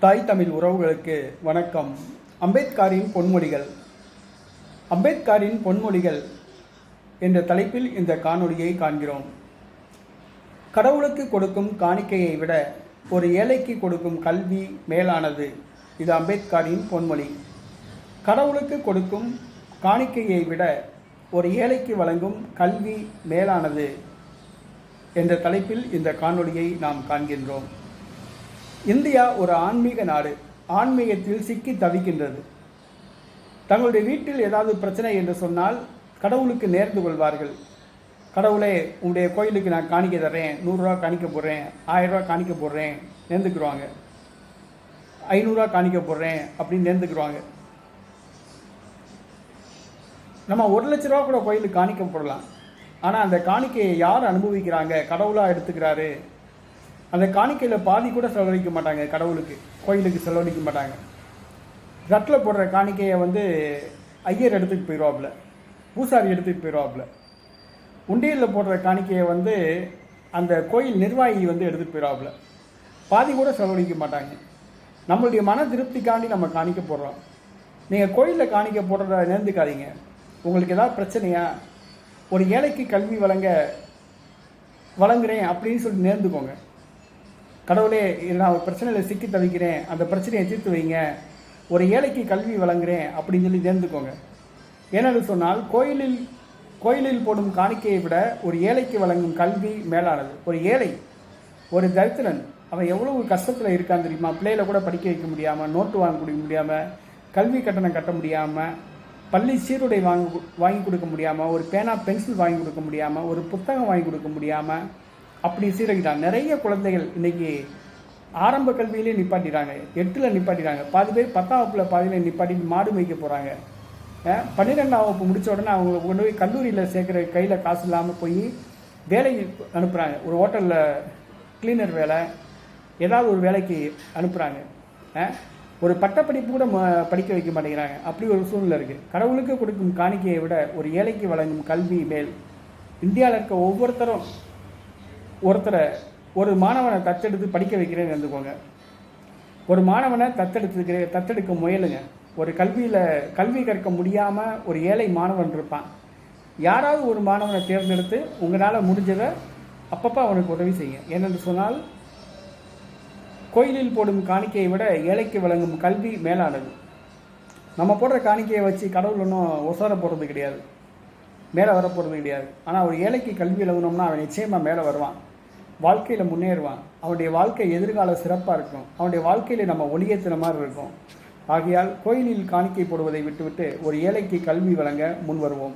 தாய் தமிழ் உறவுகளுக்கு வணக்கம். அம்பேத்காரின் பொன்மொழிகள். அம்பேத்காரின் பொன்மொழிகள் என்ற தலைப்பில் இந்த காணொளியை காண்கிறோம். கடவுளுக்கு கொடுக்கும் காணிக்கையை விட ஒரு ஏழைக்கு கொடுக்கும் கல்வி மேலானது. இது அம்பேத்காரின் பொன்மொழி. கடவுளுக்கு கொடுக்கும் காணிக்கையை விட ஒரு ஏழைக்கு வழங்கும் கல்வி மேலானது என்ற தலைப்பில் இந்த காணொளியை நாம் காண்கின்றோம். இந்தியா ஒரு ஆன்மீக நாடு. ஆன்மீகத்தில் சிக்கி தவிக்கின்றது. தங்களுடைய வீட்டில் ஏதாவது பிரச்சனை என்று சொன்னால் கடவுளுக்கு நேர்ந்து கொள்வார்கள். கடவுளே உங்களுடைய கோயிலுக்கு நான் காணிக்க தர்றேன். நூறுரூவா காணிக்க போடுறேன். ஆயிரரூவா காணிக்க போடுறேன். நேர்ந்துக்குருவாங்க. ஐநூறுரூவா காணிக்க போடுறேன் அப்படின்னு நேர்ந்துக்குருவாங்க. நம்ம ஒரு லட்ச ரூபா கூட கோயிலுக்கு காணிக்க போடலாம். ஆனால் அந்த காணிக்கையை யார் அனுபவிக்கிறாங்க? கடவுளாக எடுத்துக்கிறாரு. அந்த காணிக்கையில் பாதி கூட செலவழிக்க மாட்டாங்க கடவுளுக்கு. கோயிலுக்கு செலவழிக்க மாட்டாங்க. ரட்டில் போடுற காணிக்கையை வந்து ஐயர் எடுத்துகிட்டு போயிடுவாப்புல. பூசாரி எடுத்துகிட்டு போயிடுவாப்புல. உண்டியலில் போடுற காணிக்கையை வந்து அந்த கோயில் நிர்வாகி வந்து எடுத்துகிட்டு போயிடுவாப்புல. பாதி கூட செலவழிக்க மாட்டாங்க. நம்மளுடைய மன திருப்திக்காண்டி நம்ம காணிக்க போடுறோம். நீங்கள் கோயிலில் காணிக்க போடுறத நேர்ந்துக்காதீங்க. உங்களுக்கு ஏதாவது பிரச்சனையா? ஒரு ஏழைக்கு கல்வி வழங்க வழங்குறேன் அப்படின்னு சொல்லி நேர்ந்துக்கோங்க. கடவுளே இது நான் ஒரு பிரச்சனையில் சிக்கி தவிக்கிறேன். அந்த பிரச்சனையை தீர்த்து வைங்க. ஒரு ஏழைக்கு கல்வி வழங்குறேன் அப்படின்னு சொல்லி தேர்ந்துக்கோங்க. ஏனென்று சொன்னால் கோயிலில் கோயிலில் போடும் காணிக்கையை விட ஒரு ஏழைக்கு வழங்கும் கல்வி மேலானது. ஒரு ஏழை ஒரு தரித்திரன் அவன் எவ்வளவு கஷ்டத்தில் இருக்கான் தெரியுமா? பிள்ளையில கூட படிக்க வைக்க முடியாமல் நோட்டு வாங்க கொடுக்க முடியாமல் கல்வி கட்டணம் கட்ட முடியாமல் பள்ளி சீருடை வாங்கி வாங்கி கொடுக்க முடியாமல் ஒரு பேனா பென்சில் வாங்கி கொடுக்க முடியாமல் ஒரு புத்தகம் வாங்கி கொடுக்க முடியாமல் அப்படி சீரழிதான் நிறைய குழந்தைகள் இன்னைக்கு ஆரம்ப கல்வியிலே நிப்பாட்டிடுறாங்க எட்டில் நிப்பாட்டிடுறாங்க பாதி பேர் பத்தாம் வகுப்பில் பாதியில் நிப்பாட்டி மாடு மேய்க்க போகிறாங்க பன்னிரெண்டாம் வகுப்பு முடித்த உடனே அவங்களை கொண்டு போய் கல்லூரியில் சேர்க்குற கையில் காசு இல்லாமல் போய் வேலைக்கு அனுப்புகிறாங்க ஒரு ஹோட்டலில் கிளீனர் வேலை ஏதாவது ஒரு வேலைக்கு அனுப்புகிறாங்க ஒரு பட்டப்படிப்பு கூட ம- படிக்க வைக்க மாட்டேங்கிறாங்க. அப்படி ஒரு சூழ்நிலை இருக்குது கடவுளுக்கு கொடுக்கும் காணிக்கையை விட ஒரு ஏழைக்கு வழங்கும் கல்வி மேல் இந்தியாவில் இருக்க ஒவ்வொருத்தரும் ஒருத்தரை ஒரு மாணவனை தத்தெடுத்து படிக்க வைக்கிறேன்னு இருந்துக்கோங்க. ஒரு மாணவனை தத்தெடுத்துக்கிற தத்தெடுக்க முயலுங்க. ஒரு கல்வியில் கல்வி கற்க முடியாமல் ஒரு ஏழை மாணவன் இருப்பான். யாராவது ஒரு மாணவனை தேர்ந்தெடுத்து உங்களால் முடிஞ்சதை அப்பப்போ அவனுக்கு உதவி செய்யுங்க. ஏனென்று சொன்னால் கோயிலில் போடும் காணிக்கையை விட ஏழைக்கு வழங்கும் கல்வி மேலானது. நம்ம போடுற காணிக்கையை வச்சு கடவுள் ஒன்றும் ஒசார போடுறது கிடையாது. மேலே வரப்போகிறது கிடையாது. ஆனால் ஒரு ஏழைக்கு கல்வி இழந்தோம்னா அவன் நிச்சயமாக மேலே வருவான். வாழ்க்கையில் முன்னேறுவான். அவனுடைய வாழ்க்கை எதிர்கால சிறப்பாக இருக்கும். அவனுடைய வாழ்க்கையில் நம்ம ஒளியேற்றின மாதிரி இருக்கும். ஆகையால் கோயிலில் காணிக்கை போடுவதை விட்டுவிட்டு ஒரு ஏழைக்கு கல்வி வழங்க முன் வருவோம்